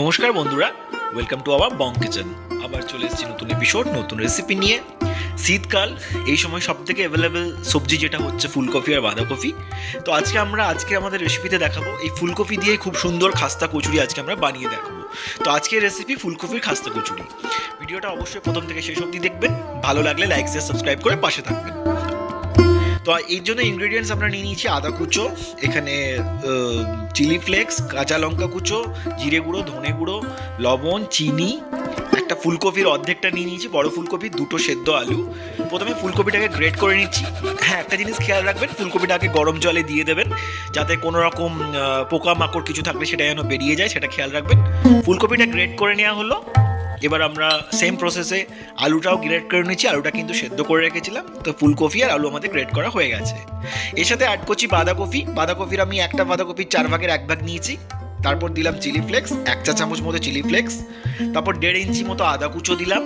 নমস্কার বন্ধুরা welcome to our Bong kitchen আবার চলে এসেছি নতুন এপিসোড নতুন রেসিপি নিয়ে। শীতকাল, এই সময় সব থেকে অ্যাভেলেবেল সবজি যেটা হচ্ছে ফুলকপি আর বাঁধাকপি। তো আজকে আমরা, আজকে আমাদের রেসিপিতে দেখাবো, এই ফুলকপি দিয়ে খুব সুন্দর খাস্তা কচুরি আজকে আমরা বানিয়ে দেখাবো। তো আজকের রেসিপি ফুলকপির খাস্তা কচুরি। ভিডিওটা অবশ্যই প্রথম থেকে শেষ অবধি দেখবেন, ভালো লাগলে লাইক শেয়ার সাবস্ক্রাইব করে পাশে থাকবেন। তো এর জন্য ইনগ্রিডিয়েন্টস আমরা নিয়ে নিয়েছি আদা কুচো এখানে চিলি ফ্লেক্স কাঁচা লঙ্কা কুচো জিরে গুঁড়ো ধনে গুঁড়ো লবণ চিনি একটা ফুলকপির অর্ধেকটা নিয়ে নিয়েছি বড় ফুলকপি দুটো সেদ্ধ আলু। প্রথমে ফুলকপিটাকে গ্রেট করে নিচ্ছি। হ্যাঁ একটা জিনিস খেয়াল রাখবেন ফুলকপিটাকে গরম জলে দিয়ে দেবেন যাতে কোনো রকম পোকা মাকড় কিছু থাকলে সেটা যেন বেরিয়ে যায় সেটা খেয়াল রাখবেন। ফুলকপিটা গ্রেট করে নেওয়া হলো। এবার আমরা সেম প্রসেসে আলুটাও গ্রেট করে নিচ্ছি আলুটা কিন্তু সেদ্ধ করে রেখেছিলাম। তো ফুলকপি আর আলু আমাদের গ্রেট করা হয়ে গেছে। এর সাথে অ্যাড করছি বাঁধাকপি। বাঁধাকপির আমি একটা বাঁধাকপির চার ভাগের এক ভাগ নিয়েছি। তারপর দিলাম চিলি ফ্লেক্স এক চা চামচ মতো চিলি ফ্লেক্স তারপর দেড় ইঞ্চি মতো আদা কুচো দিলাম।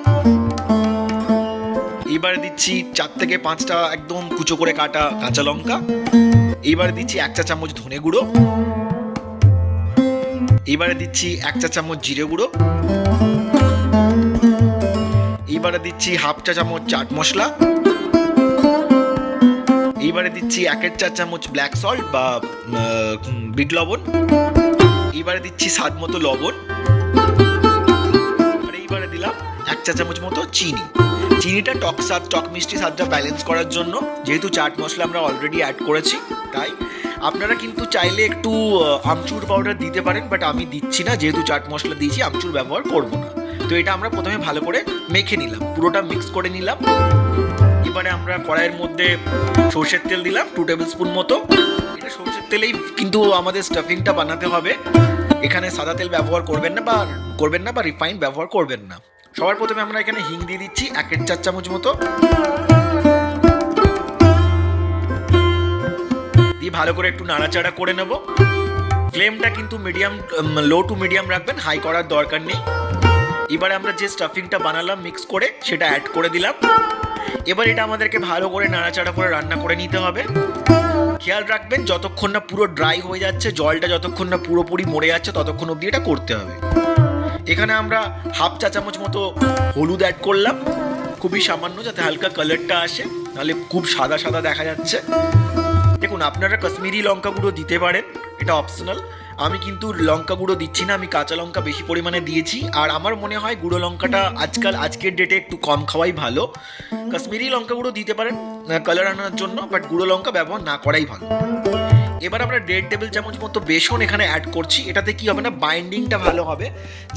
এবারে দিচ্ছি চার থেকে পাঁচটা একদম কুচো করে কাটা কাঁচা লঙ্কা। এইবারে দিচ্ছি এক চা চামচ ধনে গুঁড়ো। এবারে দিচ্ছি এক চা চামচ জিরে গুঁড়ো। এইবারে দিচ্ছি হাফ চা চামচ চাট মশলা। এইবারে দিচ্ছি একের চা চামচ ব্ল্যাক সল্ট বা বিট লবণ। এইবারে দিচ্ছি স্বাদ মতো লবণ। এইবারে দিলাম এক চা চামচ মতো চিনি। চিনিটা টক স্বাদ, টক মিষ্টি স্বাদটা ব্যালেন্স করার জন্য, যেহেতু চাট মশলা আমরা অলরেডি অ্যাড করেছি, তাই। আপনারা কিন্তু চাইলে একটু আমচুর পাউডার দিতে পারেন বাট আমি দিচ্ছি না, যেহেতু চাট মশলা দিয়েছি, আমচুর ব্যবহার করব না। তো এটা আমরা প্রথমে ভালো করে মেখে নিলাম। পুরোটা মিক্স করে নিলাম। এবারে আমরা কড়াইয়ের মধ্যে সর্ষের তেল দিলাম টু টেবিল স্পুন মতো। এটা সর্ষের তেলেই কিন্তু আমাদের স্টাফিংটা বানাতে হবে। এখানে সাদা তেল ব্যবহার করবেন না বা, করবেন না বা রিফাইন ব্যবহার করবেন না। সবার প্রথমে আমরা এখানে হিং দিয়ে দিচ্ছি, এক এক চার চামচ মতো। দিয়ে ভালো করে একটু নাড়াচাড়া করে নেব। ফ্লেমটা কিন্তু মিডিয়াম লো টু মিডিয়াম রাখবেন হাই করার দরকার নেই। এবারে আমরা যে স্টাফিংটা বানালাম মিক্স করে সেটা অ্যাড করে দিলাম। এবার এটা আমাদেরকে ভালো করে নাড়াচাড়া করে রান্না করে নিতে হবে। খেয়াল রাখবেন, যতক্ষণ না পুরো ড্রাই হয়ে যাচ্ছে, জলটা যতক্ষণ না পুরোপুরি মরে যাচ্ছে, ততক্ষণ অবধি এটা করতে হবে। এখানে আমরা হাফ চা চামচ মতো হলুদ অ্যাড করলাম। খুবই সামান্য, যাতে হালকা কালারটা আসে, নাহলে খুব সাদা সাদা দেখা যাচ্ছে। দেখুন, আপনারা কাশ্মীরি লঙ্কা গুঁড়ো দিতে পারেন। এটা অপশনাল আমি কিন্তু লঙ্কা গুঁড়ো দিচ্ছি না, আমি কাঁচা লঙ্কা বেশি পরিমাণে দিয়েছি। আর আমার মনে হয় গুঁড়ো লঙ্কাটা আজকাল, আজকের ডেটে একটু কম খাওয়াই ভালো। কাশ্মীরি লঙ্কা গুঁড়ো দিতে পারেন কালার আনার জন্য বাট গুঁড়ো লঙ্কা ব্যবহার না করাই ভালো। এবার আমরা দেড় টেবিল চামচ মতো বেসন এখানে অ্যাড করছি। এটাতে কি হবে না বাইন্ডিংটা ভালো হবে।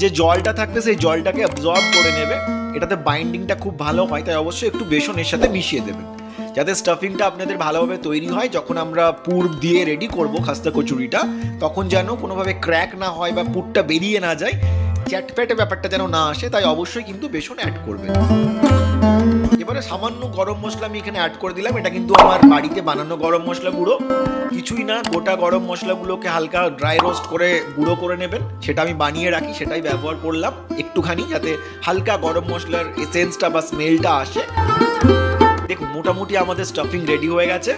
যে জলটা থাকবে, সেই জলটাকে অ্যাবজর্ব করে নেবে। এটাতে বাইন্ডিংটা খুব ভালো হয়, তাই অবশ্যই একটু বেসন এর সাথে মিশিয়ে দেবেন। যাতে স্টাফিংটা আপনাদের ভালোভাবে তৈরি হয়, যখন আমরা পুর দিয়ে রেডি করব খাস্তা কচুরিটা, তখন যেন কোনোভাবে ক্র্যাক না হয় বা পুরটা বেরিয়ে না যায়, চ্যাটপ্যাটে ব্যাপারটা যেন না আসে, তাই অবশ্যই কিন্তু বেসন অ্যাড করবেন। এবারে সামান্য গরম মশলা আমি এখানে অ্যাড করে দিলাম, এটা কিন্তু আমার বাড়িতে বানানো গরম মশলা গুঁড়ো। কিছুই না, গোটা গরম মশলাগুলোকে হালকা ড্রাই রোস্ট করে গুঁড়ো করে নেবেন, সেটা আমি বানিয়ে রাখি, সেটাই ব্যবহার করলাম একটুখানি, যাতে হালকা গরম মশলার এসেন্সটা বা স্মেলটা আসে। দেখুন, মোটামুটি আমাদের স্টাফিং রেডি হয়ে গেছে।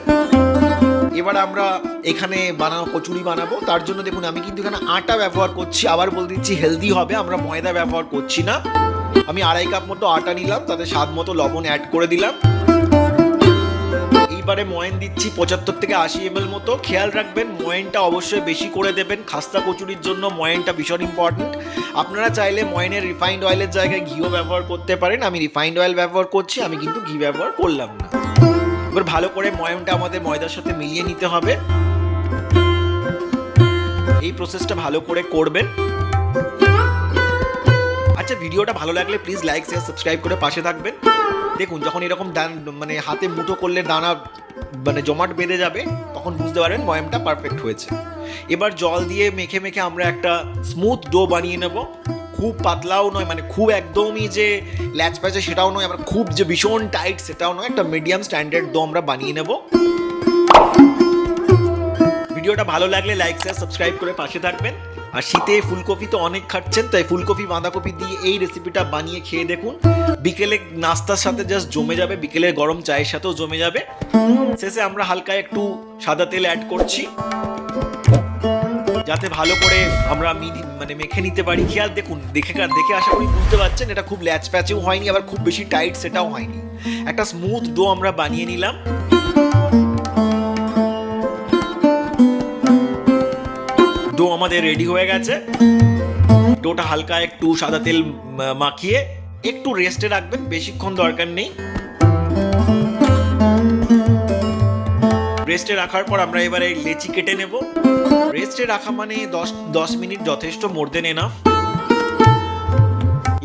এবার আমরা এখানে বানানো কচুরি বানাবো। তার জন্য দেখুন, আমি কিন্তু এখানে আটা ব্যবহার করছি। আবার বলে দিচ্ছি হেলদি হবে, আমরা ময়দা ব্যবহার করছি না। আমি আড়াই কাপ মতো আটা নিলাম, তাতে স্বাদ মতো লবণ অ্যাড করে দিলাম। এইবারে ময়ন দিচ্ছি পঁচাত্তর থেকে আশি এমএল মতো। খেয়াল রাখবেন, ময়নটা অবশ্যই বেশি করে দেবেন। খাস্তা কচুরির জন্য ময়েনটা ভীষণ ইম্পর্ট্যান্ট আপনারা চাইলে ময়নের রিফাইন্ড অয়েলের জায়গায় ঘিও ব্যবহার করতে পারেন। আমি রিফাইন্ড অয়েল ব্যবহার করছি, আমি কিন্তু ঘি ব্যবহার করলাম না। এবার ভালো করে ময়নটা আমাদের ময়দার সাথে মিলিয়ে নিতে হবে। এই প্রসেসটা ভালো করে করবেন। আচ্ছা ভিডিওটা ভালো লাগলে প্লিজ লাইক শেয়ার সাবস্ক্রাইব করে পাশে থাকবেন। দেখুন, যখন এরকম দান মানে হাতে মুঠো করলে দানা মানে জমাট বেঁধে যাবে, তখন বুঝতে পারবেন ময়ামটা পারফেক্ট হয়েছে। এবার জল দিয়ে মেখে মেখে আমরা একটা স্মুথ ডো বানিয়ে নেব। খুব পাতলাও নয় মানে খুব একদমই যে ল্যাচ প্যাচে সেটাও নয়, আবার খুব যে ভীষণ টাইট সেটাও নয়, একটা মিডিয়াম স্ট্যান্ডার্ড ডো আমরা বানিয়ে নেব। ভিডিওটা ভালো লাগলে লাইক শেয়ার সাবস্ক্রাইব করে পাশে থাকবেন। আর শীতে ফুলকপি তো অনেক খাচ্ছেন, তাই ফুলকপি, বাঁধাকপি দিয়ে এই রেসিপিটা বানিয়ে খেয়ে দেখুন। বিকেলে নাস্তার সাথে জাস্ট জমে যাবে, বিকেলে গরম চায়ের সাথেও জমে যাবে। শেষে আমরা হালকা একটু সাদা তেল অ্যাড করছি। যাতে ভালো করে আমরা মানে মেখে নিতে পারি। খেয়াল দেখুন, দেখে দেখে আশা করি বুঝতে পারছেন, এটা খুব ল্যাচ প্যাচেও হয়নি, আবার খুব বেশি টাইট সেটাও হয়নি। একটা স্মুথ ডো আমরা বানিয়ে নিলাম। আমাদের রেডি হয়ে গেছে। ডোটা হালকা একটু সাদা তেল মাখিয়ে একটু রেস্টে রাখবেন, বেশিক্ষণ দরকার নেই। রেস্টে রাখার পর আমরা এবারে লেচি কেটে নেব। রেস্টে রাখা মানে দশ দশ মিনিট যথেষ্ট মোর দেন এনাফ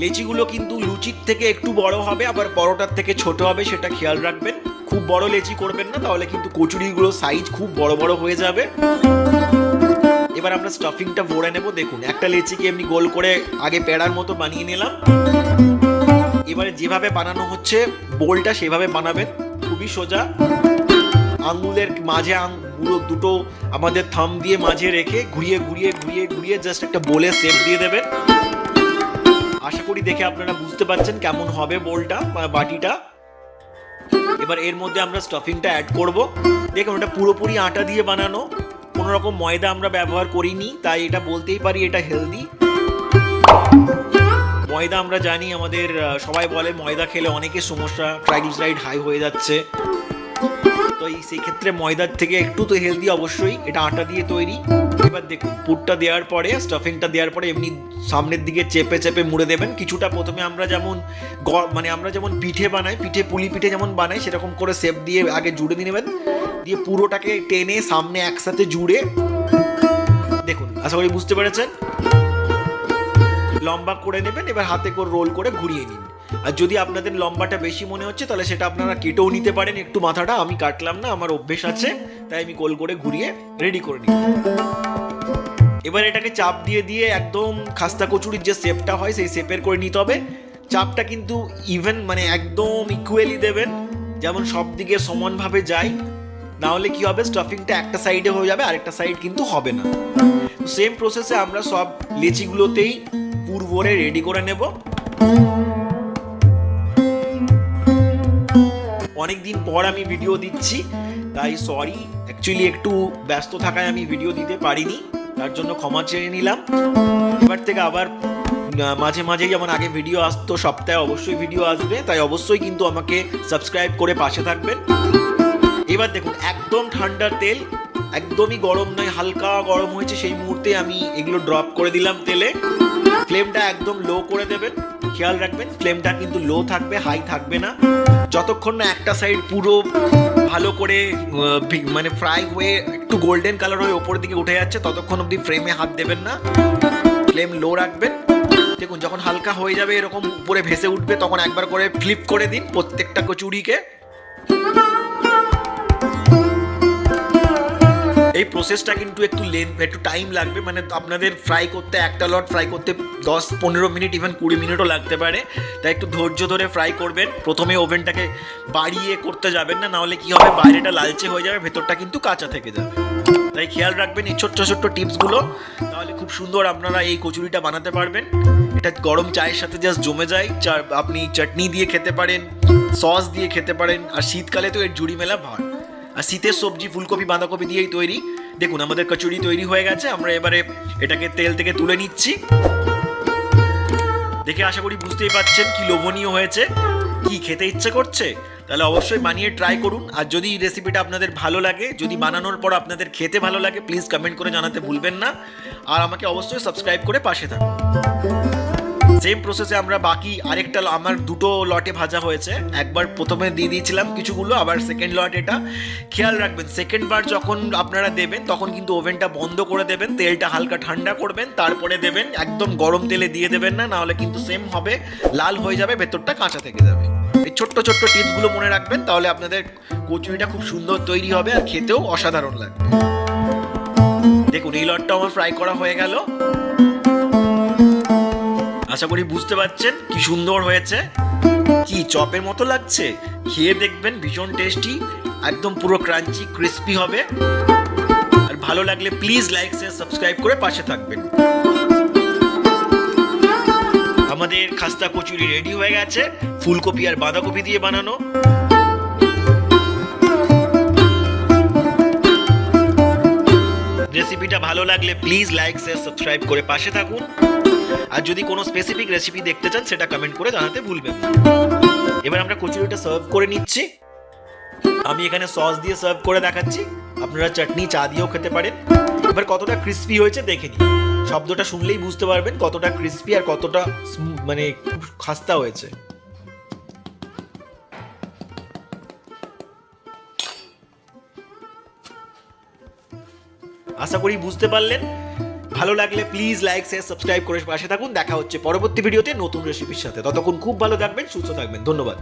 লেচিগুলো কিন্তু লুচির থেকে একটু বড় হবে, আবার পরোটার থেকে ছোট হবে, সেটা খেয়াল রাখবেন। খুব বড় লেচি করবেন না, তাহলে কিন্তু কচুরিগুলো সাইজ খুব বড় বড় হয়ে যাবে। এবার আমরা স্টাফিংটা ভরে নেব, দেখুন, একটা লেচিকে এমনি গোল করে আগে পেড়ার মতো বানিয়ে নিলাম। এবারে যেভাবে বানানো হচ্ছে, বোলটা সেভাবে বানাবেন, খুবই সোজা। আঙ্গুলের মাঝে আঙ্গুলো দুটো আমাদের থাম দিয়ে মাঝে রেখে ঘুরিয়ে ঘুরিয়ে ঘুরিয়ে ঘুরিয়ে জাস্ট একটা বোলে শেপ দিয়ে দেবেন। আশা করি দেখে আপনারা বুঝতে পারছেন কেমন হবে বোলটা বাটিটা। এবার এর মধ্যে আমরা স্টাফিংটা অ্যাড করব। দেখুন ওটা পুরোপুরি আটা দিয়ে বানানো। কোনো রকম ময়দা আমরা ব্যবহার করিনি, তাই এটা বলতেই পারি এটা হেলদি ময়দা আমরা জানি আমাদের সবাই বলে ময়দা খেলে অনেকের সমস্যা ট্রাইগ্লিসারাইড হাই হয়ে যাচ্ছে। তো এই সেই ক্ষেত্রে ময়দার থেকে একটু তো হেলদি অবশ্যই, এটা আটা দিয়ে তৈরি। এবার দেখুন, পুরটা দেওয়ার পরে স্টাফিংটা দেওয়ার পরে এমনি সামনের দিকে চেপে চেপে মুড়ে দেবেন। কিছুটা প্রথমে আমরা যেমন মানে আমরা যেমন পিঠে বানাই, পিঠে পুলি পিঠে যেমন বানাই, সেরকম করে শেপ দিয়ে আগে জুড়ে দিয়ে নেবেন। দিয়ে পুরোটাকে টেনে সামনে একসাথে জুড়ে দেখুন, আশা করি বুঝতে পেরেছেন? লম্বা করে নেবেন, এবার হাতে করে রোল করে ঘুরিয়ে নিন। আর যদি আপনাদের লম্বাটা বেশি মনে হচ্ছে, তাহলে সেটা আপনারা কেটেও নিতে পারেন। একটু মাথাটা আমি কাটলাম না, আমার অভ্যেস আছে, তাই আমি গোল করে ঘুরিয়ে রেডি করে নিই এবার এটাকে চাপ দিয়ে দিয়ে একদম খাস্তা কচুরির যে শেপটা হয়, সেই শেপের করে নিতে হবে। চাপটা কিন্তু ইভেন মানে একদম ইকুয়ালি দেবেন, যেমন সব দিকে সমানভাবে যায়। না হলে কি হবে? স্টাফিংটা একটা সাইডে হয়ে যাবে, আরেকটা সাইড কিন্তু হবে না। সেম প্রসেসে আমরা সব লেচিগুলোতেই পুর রেডি করে নেব। অনেক দিন পর আমি ভিডিও দিচ্ছি, তাই সরি অ্যাকচুয়ালি একটু ব্যস্ত থাকায় আমি ভিডিও দিতে পারিনি, তার জন্য ক্ষমা চেয়ে নিলাম। এবার থেকে আবার মাঝে মাঝে যেমন আগে ভিডিও আসতো, সপ্তাহে অবশ্যই ভিডিও আসবে, তাই অবশ্যই কিন্তু আমাকে সাবস্ক্রাইব করে পাশে থাকবেন। এবার দেখুন, একদম ঠান্ডা তেল, একদমই গরম নয়, হালকা গরম হয়েছে, সেই মুহূর্তে আমি এগুলো ড্রপ করে দিলাম তেলে। ফ্লেমটা একদম লো করে দেবেন, খেয়াল রাখবেন ফ্লেমটা কিন্তু লো থাকবে হাই থাকবে না। যতক্ষণ না একটা সাইড পুরো ভালো করে মানে ফ্রাই হয়ে একটু গোল্ডেন কালার হয়ে ওপরের দিকে উঠে যাচ্ছে, ততক্ষণ অবধি ফ্রেমে হাত দেবেন না। ফ্লেম লো রাখবেন। দেখুন, যখন হালকা হয়ে যাবে, এরকম উপরে ভেসে উঠবে, তখন একবার করে ফ্লিপ করে দিন প্রত্যেকটা কচুরিকে। এই প্রসেসটা কিন্তু একটু লেন একটু টাইম লাগবে। মানে আপনাদের ফ্রাই করতে একটা লট ফ্রাই করতে দশ, পনেরো মিনিট ইভেন কুড়ি মিনিটও লাগতে পারে। তাই একটু ধৈর্য ধরে ফ্রাই করবেন। প্রথমে ওভেনটাকে বাড়িয়ে করতে যাবেন না, নাহলে কি হবে? বাইরেটা লালচে হয়ে যাবে, ভেতরটা কিন্তু কাঁচা থেকে যাবে। তাই খেয়াল রাখবেন এই ছোট্ট ছোট্ট টিপসগুলো। তাহলে খুব সুন্দর আপনারা এই কচুরিটা বানাতে পারবেন। এটা গরম চায়ের সাথে জাস্ট জমে যায়। আপনি চাটনি দিয়ে খেতে পারেন সস দিয়ে খেতে পারেন। আর শীতকালে তো এর জুড়ি মেলা ভার আর শীতের সবজি, ফুলকপি, বাঁধাকপি দিয়েই তৈরি। দেখুন, আমাদের কচুরি তৈরি হয়ে গেছে। আমরা এবারে এটাকে তেল থেকে তুলে নিচ্ছি। দেখে আশা করি বুঝতেই পারছেন কি লোভনীয় হয়েছে, কি খেতে ইচ্ছে করছে। তাহলে অবশ্যই বানিয়ে ট্রাই করুন। আর যদি রেসিপিটা আপনাদের ভালো লাগে, যদি বানানোর পর আপনাদের খেতে ভালো লাগে প্লিজ কমেন্ট করে জানাতে ভুলবেন না। আর আমাকে অবশ্যই সাবস্ক্রাইব করে পাশে থাকুন। সেম প্রসেসে আমরা বাকি আরেকটা আমার দুটো লটে ভাজা হয়েছে। একবার প্রথমে দিয়ে দিয়েছিলাম কিছুগুলো, আবার সেকেন্ড লট এটা। খেয়াল রাখবেন সেকেন্ড বার যখন আপনারা দেবেন, তখন কিন্তু ওভেনটা বন্ধ করে দেবেন, তেলটা হালকা ঠান্ডা করবেন, তারপরে দেবেন, একদম গরম তেলে দিয়ে দেবেন না, নাহলে কিন্তু সেম হবে, লাল হয়ে যাবে, ভেতরটা কাঁচা থেকে যাবে। এই ছোট্ট ছোট্ট টিপসগুলো মনে রাখবেন, তাহলে আপনাদের কচুরিটা খুব সুন্দর তৈরি হবে আর খেতেও অসাধারণ লাগবে। দেখুন, এই লটটা আমার ফ্রাই করা হয়ে গেল। আশা করি বুঝতে পারছেন কি সুন্দর হয়েছে। কি চপের মতো লাগছে। খেয়ে দেখবেন, ভীষণ টেস্টি একদম পুরো ক্রাঞ্চি ক্রিস্পি হবে। আর ভালো লাগলে প্লিজ লাইক শেয়ার সাবস্ক্রাইব করে পাশে থাকবেন। আমাদের খাস্তা কচুরি রেডি হয়ে গেছে। ফুলকপি আর বাঁধাকপি দিয়ে বানানো। রেসিপিটা ভালো লাগলে প্লিজ লাইক শেয়ার সাবস্ক্রাইব করে পাশে থাকুন। আর যদি কোনো স্পেসিফিক রেসিপি দেখতে চান, সেটা কমেন্ট করে জানাতে ভুলবেন এবার আমরা কচুরিটা সার্ভ করে নিচ্ছি। আমি এখানে সস দিয়ে সার্ভ করে দেখাচ্ছি। আপনারা চাটনি, চা দিয়েও খেতে পারেন। এবার কতটা ক্রিস্পি হয়েছে দেখে নিন। শব্দটা শুনলেই বুঝতে পারবেন কতটা ক্রিস্পি আর কতটা মানে খাস্তা হয়েছে। আশা করি বুঝতে পারলেন। ভালো লাগলে প্লিজ লাইক শেয়ার সাবস্ক্রাইব করে পাশে থাকুন। দেখা হচ্ছে পরবর্তী ভিডিওতে নতুন রেসিপির সাথে। ততক্ষণ খুব ভালো থাকবেন, সুস্থ থাকবেন। ধন্যবাদ।